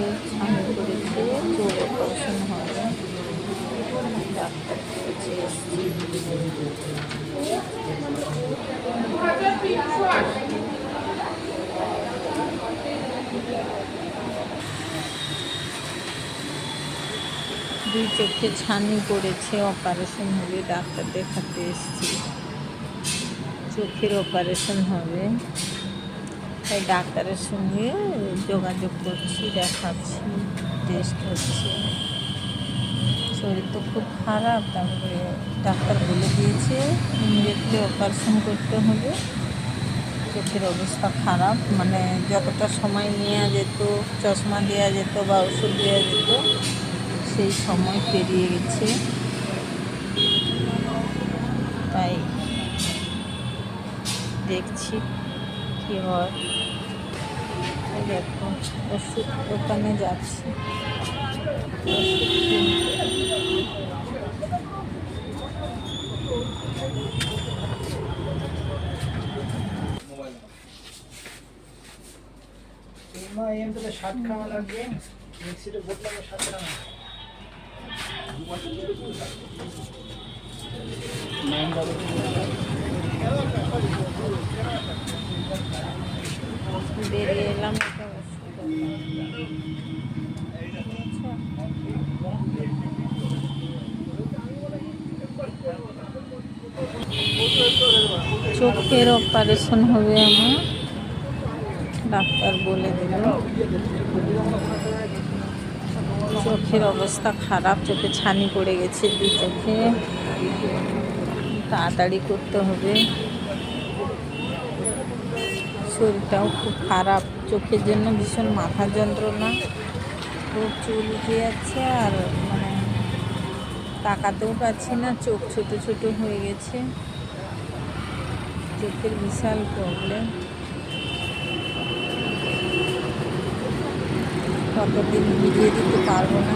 চোখে ছানি করেছে চোখ অপারেশন হবে ডাক্তার কাছে এসেছি দুই চোখে ছানি করেছে অপারেশন হবে ডাক্তার দেখাতে এসেছি চোখের অপারেশন হবে। তাই ডাক্তারের সঙ্গে যোগাযোগ করছি, দেখাচ্ছি টেস্ট হচ্ছে। শরীর তো খুব খারাপ, তারপরে ডাক্তার বলে দিয়েছে ইমিডিয়েটলি অপারেশন করতে হবে। চোখের অবস্থা খারাপ মানে যতটা সময় নেওয়া যেত, চশমা দেওয়া যেত বা ওষুধ দেওয়া যেত, সেই সময় পেরিয়ে গেছে। দেখছি কি হয়। দেখো ওষুধ দোকানে যাচ্ছি। ওষুধ কিনতে। মা এম তো ষাট খাওয়া লাগবে মিক্সিতে ষাট এলাম এটা ওষুধ দোকান। চোখের অপারেশন হবে আমার। ডাক্তার বলে দিল। চোখের অবস্থা খারাপ, চোখে ছানি পড়ে গেছে দু চোখে। তাড়াতাড়ি করতে হবে। শরীরটাও খুব খারাপ, চোখের জন্য ভীষণ মাথা যন্ত্রণা। খুব চুল উঠে যাচ্ছে আর মানে তাকাতেও পাচ্ছি না, চোখ ছোট ছোট হয়ে গেছে। চোখের বিশাল প্রবলেম কতদিন ভিডিও দিতে পারবো না